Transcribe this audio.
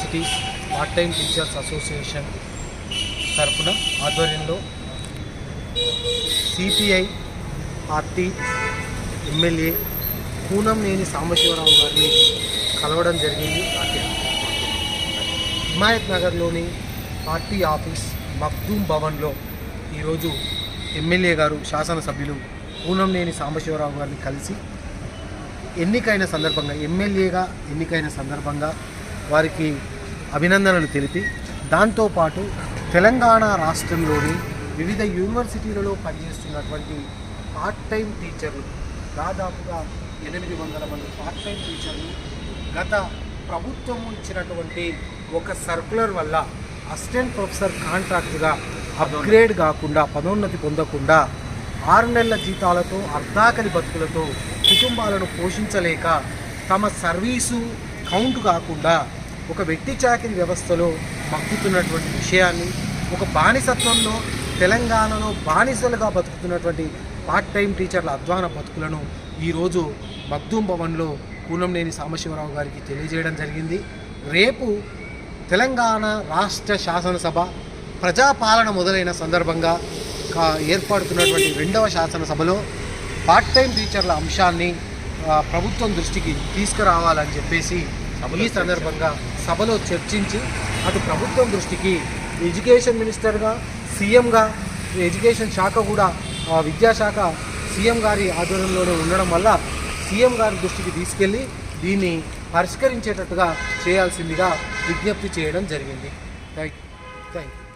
University part time teachers association తరఫున ఆధ్వర్యంలో CPI party MLA Koonamneni Sambasivarao గారిని కలవడం జరిగింది. హిమాయత్ నగర్లోని పార్టీ ఆఫీస్ మక్దూమ్ భవన్లో ఈరోజు ఎమ్మెల్యే గారు శాసనసభ్యులు కూనంనేని సాంబశివరావు గారిని కలిసి ఎన్నికైన సందర్భంగా ఎమ్మెల్యేగా ఎన్నికైన సందర్భంగా వారికి అభినందనలు తెలిపి దాంతోపాటు తెలంగాణ రాష్ట్రంలోని వివిధ యూనివర్సిటీలలో పనిచేస్తున్నటువంటి పార్ట్ టైం టీచర్లు దాదాపుగా ఎనిమిది వందల మంది పార్ట్ టైం టీచర్లు గత ప్రభుత్వం ఇచ్చినటువంటి ఒక సర్కులర్ వల్ల అసిస్టెంట్ ప్రొఫెసర్ కాంట్రాక్ట్గా అప్గ్రేడ్ కాకుండా పదోన్నతి పొందకుండా ఆరు నెలల జీతాలతో అర్ధాకలి బతుకులతో కుటుంబాలను పోషించలేక తమ సర్వీసు కౌంట్ కాకుండా ఒక వ్యక్తి చాకిరి వ్యవస్థలో మక్కుతున్నటువంటి విషయాన్ని ఒక బానిసత్వంలో తెలంగాణలో బానిసలుగా బతుకుతున్నటువంటి పార్ట్ టైం టీచర్ల అధ్వాన బతుకులను ఈరోజు మగ్దూం భవన్లో కూనంనేని సాంబశివరావు గారికి తెలియజేయడం జరిగింది. రేపు తెలంగాణ రాష్ట్ర శాసనసభ ప్రజాపాలన మొదలైన సందర్భంగా ఏర్పడుతున్నటువంటి రెండవ శాసనసభలో పార్ట్ టైం టీచర్ల అంశాన్ని ప్రభుత్వం దృష్టికి తీసుకురావాలని చెప్పేసి ఈ సందర్భంగా సభలో చర్చించి అటు ప్రభుత్వం దృష్టికి ఎడ్యుకేషన్ మినిస్టర్గా సీఎంగా ఎడ్యుకేషన్ శాఖ కూడా ఆ, విద్యాశాఖ సీఎం గారి ఆధ్వర్యంలోనే ఉండడం వల్ల సీఎం గారి దృష్టికి తీసుకెళ్ళి దీన్ని పరిష్కరించేటట్టుగా చేయాల్సిందిగా విజ్ఞప్తి చేయడం జరిగింది. Thank thank you